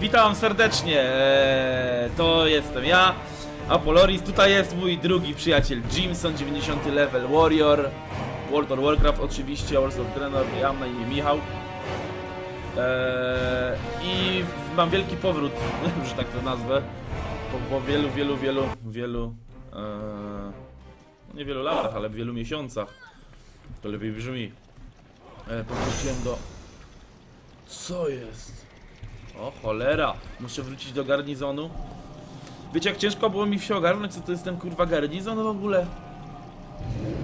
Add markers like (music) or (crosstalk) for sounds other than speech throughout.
Witam serdecznie, eee, to jestem ja, Apoloris, tutaj jest mój drugi przyjaciel Jimson, 90 level Warrior, World of Warcraft oczywiście, Wars of Draenor, ja mam na imię Michał. Eee, I mam wielki powrót, (laughs) że tak to nazwę, po, po wielu, wielu, wielu, wielu, eee, nie wielu latach, ale wielu miesiącach, to lepiej brzmi. Eee, powróciłem do... Co jest? O cholera, muszę wrócić do garnizonu. Wiecie jak ciężko było mi się ogarnąć, co to jest ten kurwa garnizon w ogóle?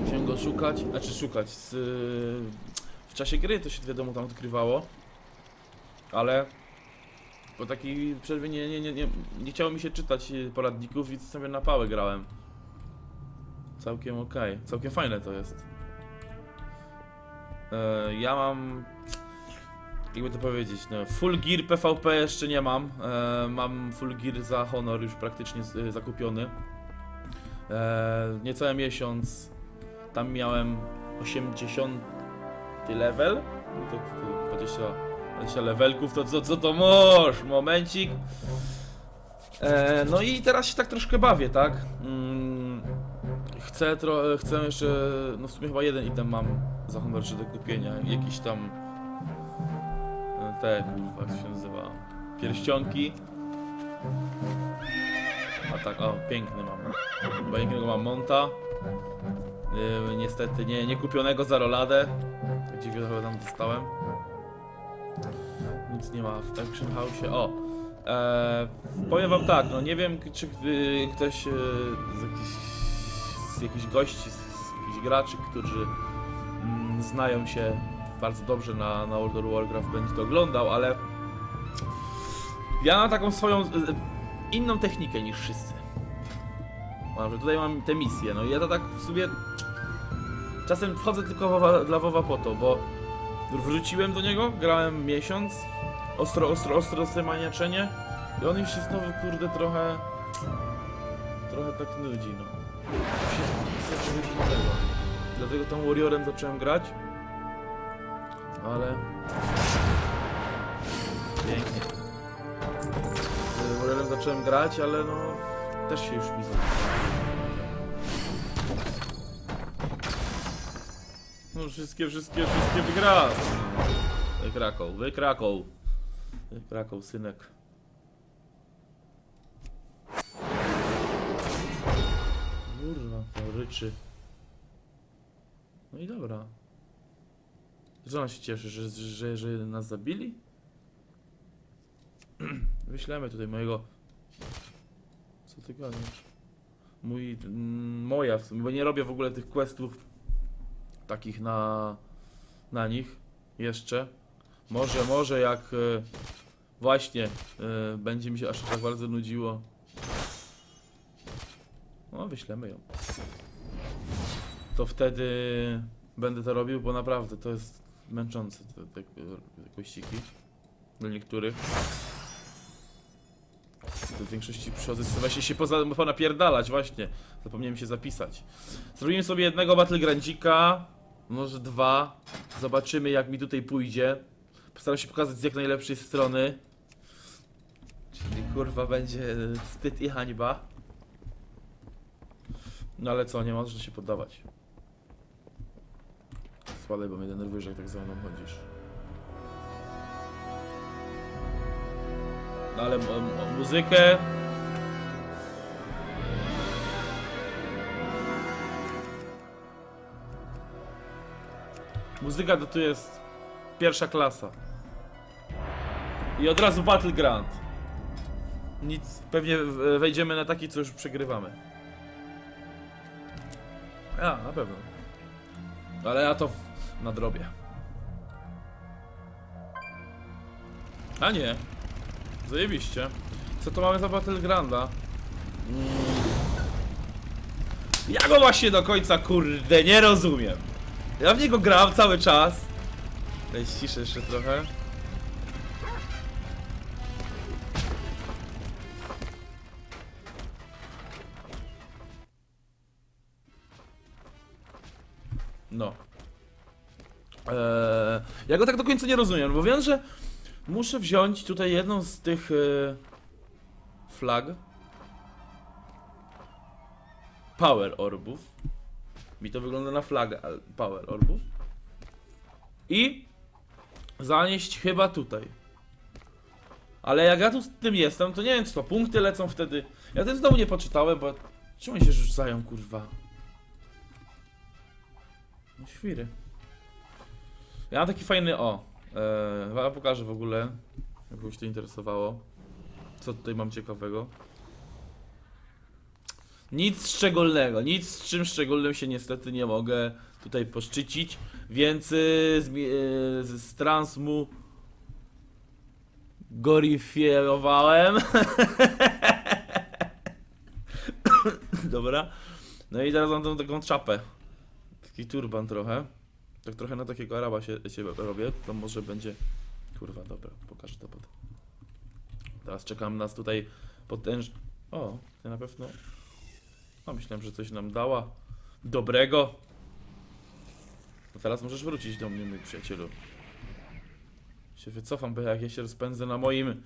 Musiałem go szukać, znaczy szukać, z, w czasie gry to się wiadomo tam odkrywało. Ale po takiej przerwie nie, nie, nie, nie, nie chciało mi się czytać poradników, więc sobie na pałę grałem. Całkiem okej, całkiem fajne to jest. E, ja mam jakby to powiedzieć, no, full gear PvP jeszcze nie mam. E, mam full gear za honor już praktycznie z, e, zakupiony. E, niecały miesiąc tam miałem 80 level. No to, to 20, 20 levelków, to co, co to możesz? Momencik. E, no i teraz się tak troszkę bawię, tak? Mm, chcę, tro, chcę jeszcze, no w sumie chyba jeden item mam za honor do kupienia. Jakiś tam te, jak się nazywa? Pierścionki. A tak, o, piękny mam. Pięknego mam monta. Yy, niestety nie, nie kupionego za roladę. Gdzie trochę tam dostałem. Nic nie ma w Action House. O! E, powiem wam tak, no nie wiem czy y, ktoś y, z jakichś, z jakichś gości, z, z jakichś graczy, którzy mm, znają się bardzo dobrze na, na World of Warcraft będzie to oglądał, ale ja mam taką swoją e, inną technikę niż wszyscy. Mam, że tutaj mam te misje, no i ja to tak w sobie czasem wchodzę tylko wowa, dla WoWa po to, bo wróciłem do niego, grałem miesiąc, ostro, ostro, ostro, maniaczenie i on już się znowu, kurde, trochę trochę tak nudzi, no. Dlatego tą Warriorem zacząłem grać ale... Pięknie. Z Warriorem zacząłem grać, ale no... Też się już mi No wszystkie, wszystkie, wszystkie wygra! Wykrakał, wykrakał. Wykrakał, synek. Kurwa, to ryczy. No i dobra. Żona się cieszy, że, że, że nas zabili? (clears throat) Wyślemy tutaj mojego... Co ty gadasz? Mój... Moja w sumie, bo nie robię w ogóle tych questów takich na... na nich. Jeszcze. Może, może jak... E, właśnie e, będzie mi się aż tak bardzo nudziło. No, wyślemy ją. To wtedy będę to robił, bo naprawdę to jest męczące te, te, te kościki. Dla niektórych. W większości przychodzę właśnie się poza, ponapierdalać, właśnie. Zapomniałem się zapisać. Zrobimy sobie jednego Battlegroundzika, może dwa. Zobaczymy jak mi tutaj pójdzie. Postaram się pokazać z jak najlepszej strony. Czyli kurwa będzie wstyd i hańba. No ale co, nie można się poddawać. Spadaj, bo mnie denerwujesz, jak tak za mną chodzisz. No muzykę... Muzyka to tu jest pierwsza klasa. I od razu Battleground. Nic, pewnie wejdziemy na taki, co już przegrywamy. A, na pewno. Ale ja to nadrobię. A nie. Zajebiście. Co to mamy za Battlegranda? Mm. Ja go właśnie do końca, kurde, nie rozumiem. Ja w niego grałem cały czas. Daj jeszcze trochę. No. Eee, ja go tak do końca nie rozumiem, bo wiem, że Muszę wziąć tutaj jedną z tych e, flag. Power orbów. Mi to wygląda na flagę, ale power orbów. I zanieść chyba tutaj. Ale jak ja tu z tym jestem, to nie wiem, to punkty lecą wtedy. Ja też znowu nie poczytałem, bo czemu oni się rzucają, kurwa? No świry. Ja mam taki fajny, o, e, ja pokażę w ogóle, jak kogoś to interesowało. Co tutaj mam ciekawego. Nic szczególnego, nic z czym szczególnym się niestety nie mogę tutaj poszczycić, więc y, z, y, z, z transmu gorifierowałem. (laughs) Dobra. No i teraz mam tą taką czapę. Taki turban trochę. Tak trochę na takiego araba się, się robię. To może będzie... Kurwa, dobra, pokażę to potem. Teraz czekam nas tutaj potężny... O, to na pewno... No, myślałem, że coś nam dała. Dobrego. No teraz możesz wrócić do mnie, mój przyjacielu. Się wycofam, bo jak ja się rozpędzę na moim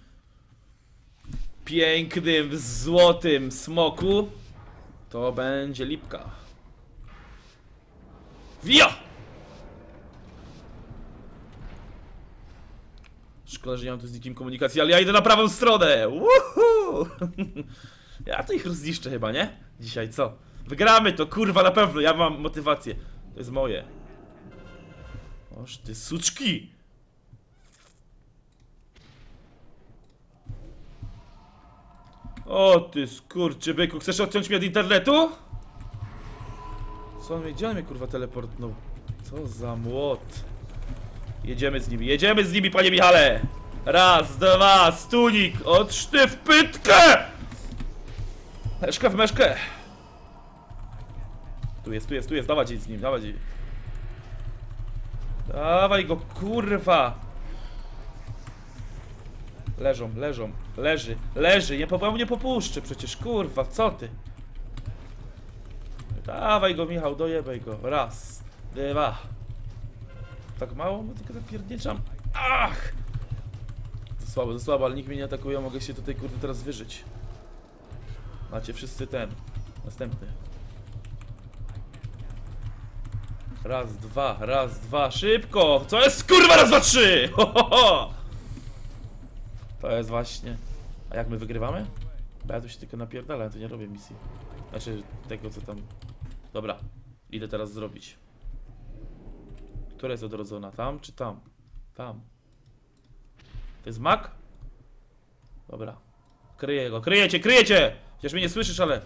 pięknym, złotym smoku, to będzie lipka. Wio! Szkoda, że nie mam tu z nikim komunikacji, ale ja idę na prawą stronę! Woohoo! (laughs) Ja to ich rozniszczę chyba, nie? Dzisiaj co? Wygramy to, kurwa, na pewno, ja mam motywację. To jest moje. Oż ty suczki! O ty skurczybyku, chcesz odciąć mnie od internetu? Co on mnie, gdzie on mnie kurwa teleportnął? Co za młot. Jedziemy z nimi, jedziemy z nimi panie Michale! Raz, dwa, stunik, odszty w pytkę! Meszkę w meszkę! Tu jest, tu jest, tu jest, dawać z nim, dawać. Dawaj go, kurwa! Leżą, leżą, leży, leży, nie, po, nie popuszczy przecież, kurwa, co ty? Dawaj go, Michał, dojebaj go, raz, dwa. Tak mało? Bo tylko napierniczam. Ach! Za słabo, za słabo, ale nikt mnie nie atakuje, mogę się tutaj, kurde, teraz wyżyć. Macie wszyscy ten, następny. Raz, dwa, raz, dwa, szybko! Co jest kurwa raz, dwa, trzy? Ho, ho, ho! To jest właśnie. A jak my wygrywamy? Bo ja tu się tylko napierdalam, to nie robię misji. Znaczy tego co tam. Dobra, idę teraz zrobić. Która jest odrodzona? Tam czy tam? Tam. To jest mak? Dobra. Kryję go, kryjecie, kryjecie! Chociaż mnie nie słyszysz, ale.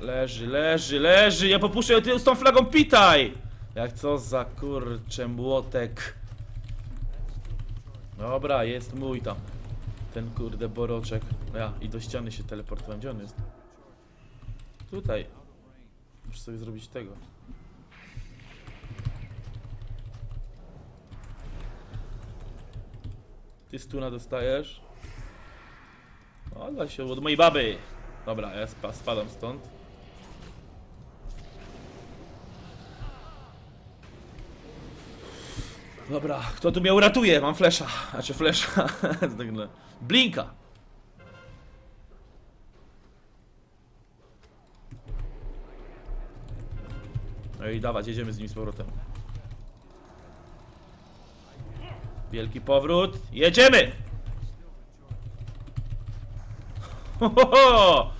Leży, leży, leży! Ja popuszczę ty z tą flagą pitaj! Jak co za kurcze młotek. Dobra, jest mój tam. Ten kurde boroczek. Ja i do ściany się teleportowałem. Gdzie on jest? Tutaj. Muszę sobie zrobić tego. Ty stuna dostajesz. O, dla się od mojej baby. Dobra, ja spa spadam stąd. Dobra, kto tu mnie uratuje? Mam flesza. Znaczy flesza. (laughs) Tak Blinka. No i dawać, jedziemy z nim z powrotem. Wielki powrót. Jedziemy! Ho, ho, ho!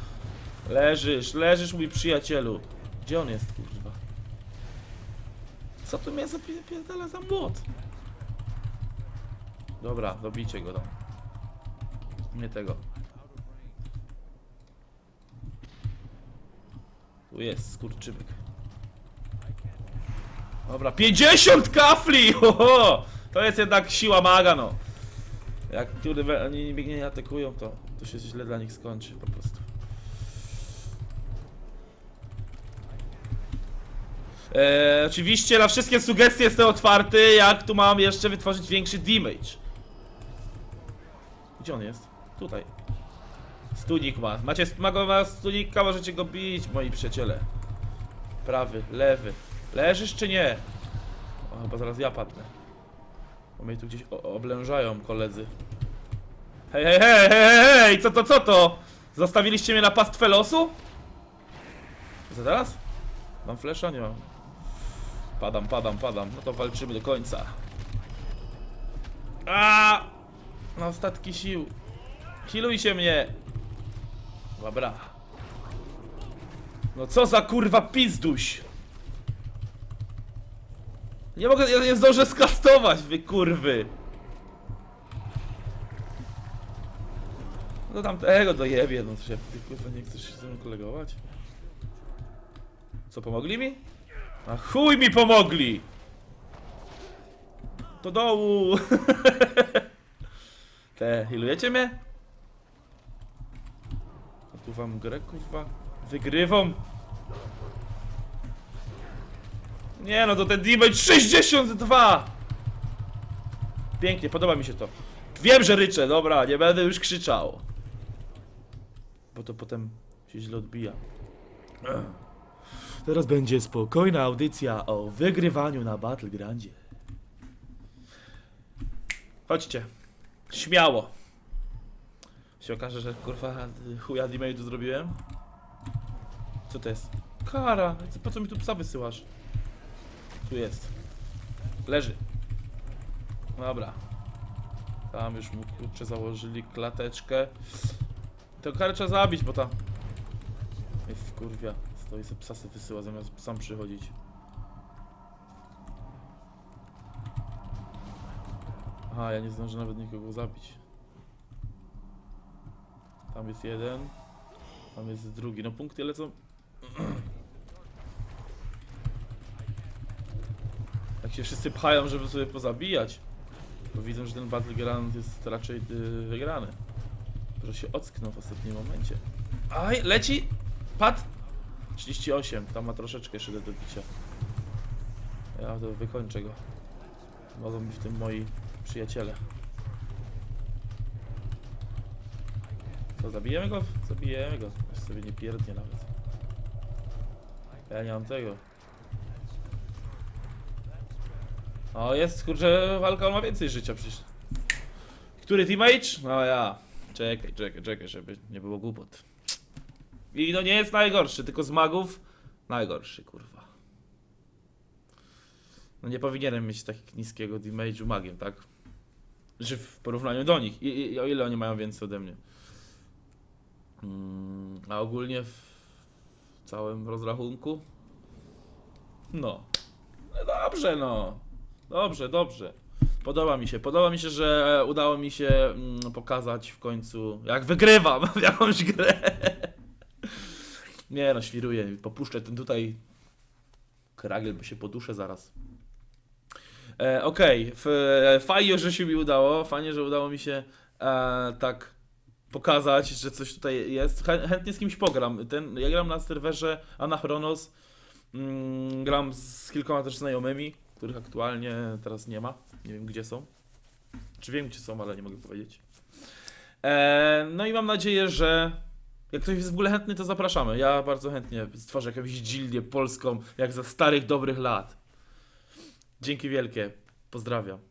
Leżysz, leżysz mój przyjacielu. Gdzie on jest, kurwa? Co tu mnie zapierdala za młot? Dobra, dobijcie go tam. Nie tego. Tu jest skurczybyk. Dobra, 50 kafli! (laughs) Ho, ho! To jest jednak siła maga, no. Jak kurwa oni mnie nie atakują, to, to się źle dla nich skończy po prostu. Eee, oczywiście na wszystkie sugestie jestem otwarty, jak tu mam jeszcze wytworzyć większy damage. Gdzie on jest? Tutaj. Stunik ma. Macie mago ma stunika, możecie go bić, moi przyjaciele. Prawy, lewy. Leżysz czy nie? O, chyba zaraz ja padnę. Bo mnie tu gdzieś oblężają koledzy. Hej, hej, hej, hej, hej, co to, co to? Zostawiliście mnie na pastwę losu? Co teraz? Mam flesza? Nie mam. Padam, padam, padam. No to walczymy do końca. A! Na ostatki sił. Healujcie mnie! Dobra. No co za kurwa pizduś! Nie mogę, ja nie zdążę skastować, wy kurwy! No tam tego dojebie, no to się, ty kurwa nie chcesz się ze mną kolegować? Co, pomogli mi? A chuj mi pomogli! Do dołu! (laughs) Te, hilujecie mnie? A tu wam grę, kurwa, wygrywam. Nie no, to ten damage 62! Pięknie, podoba mi się to. Wiem, że ryczę, dobra, nie będę już krzyczał. Bo to potem się źle odbija. (clears throat) Teraz będzie spokojna audycja o wygrywaniu na Battlegrandzie. Chodźcie. Śmiało. Się okaże, że kurwa chuja damage'u zrobiłem. Co to jest? Kara. Po co mi tu psa wysyłasz? Tu jest. Leży. Dobra. Tam już mu kurczę założyli klateczkę. To karę trzeba zabić, bo ta... Jest kurwia. Stoi se psa wysyła zamiast sam przychodzić. Aha, ja nie zdążę nawet nikogo zabić. Tam jest jeden. Tam jest drugi. No punkty lecą. (clears throat) Jak się wszyscy pchają, żeby sobie pozabijać. Bo widzą, że ten Battleground jest raczej y, wygrany. Że się ocknął w ostatnim momencie. Aj, leci! Pad! 38, tam ma troszeczkę jeszcze do bicia. Ja to wykończę go. Mogą mi w tym moi przyjaciele. Co, zabijemy go? Zabijemy go. Aż sobie nie pierdnie nawet. Ja nie mam tego. O, jest, kurczę, walka, on ma więcej życia przecież. Który teammate? No ja. Czekaj, czekaj, czekaj, żeby nie było głupot. I no nie jest najgorszy, tylko z magów najgorszy, kurwa. No nie powinienem mieć tak niskiego damage'u magiem, tak? Że w porównaniu do nich. I, I o ile oni mają więcej ode mnie. Mm, a ogólnie w całym rozrachunku? No. no. Dobrze, no. Dobrze, dobrze. Podoba mi się. Podoba mi się, że udało mi się mm, pokazać w końcu, jak wygrywam w jakąś grę. Nie no, świruję. Popuszczę ten tutaj kragiel, bo się poduszę zaraz. E, Okej, okay. fajnie, że się mi udało. Fajnie, że udało mi się e, tak pokazać, że coś tutaj jest. Chę- Chętnie z kimś pogram. Ten, ja gram na serwerze Anachronos. Mm, gram z kilkoma też znajomymi, których aktualnie teraz nie ma. Nie wiem gdzie są. Czy wiem gdzie są, ale nie mogę powiedzieć. E, no i mam nadzieję, że jak ktoś jest w ogóle chętny, to zapraszamy. Ja bardzo chętnie stworzę jakąś gildię polską, jak za starych, dobrych lat. Dzięki wielkie. Pozdrawiam.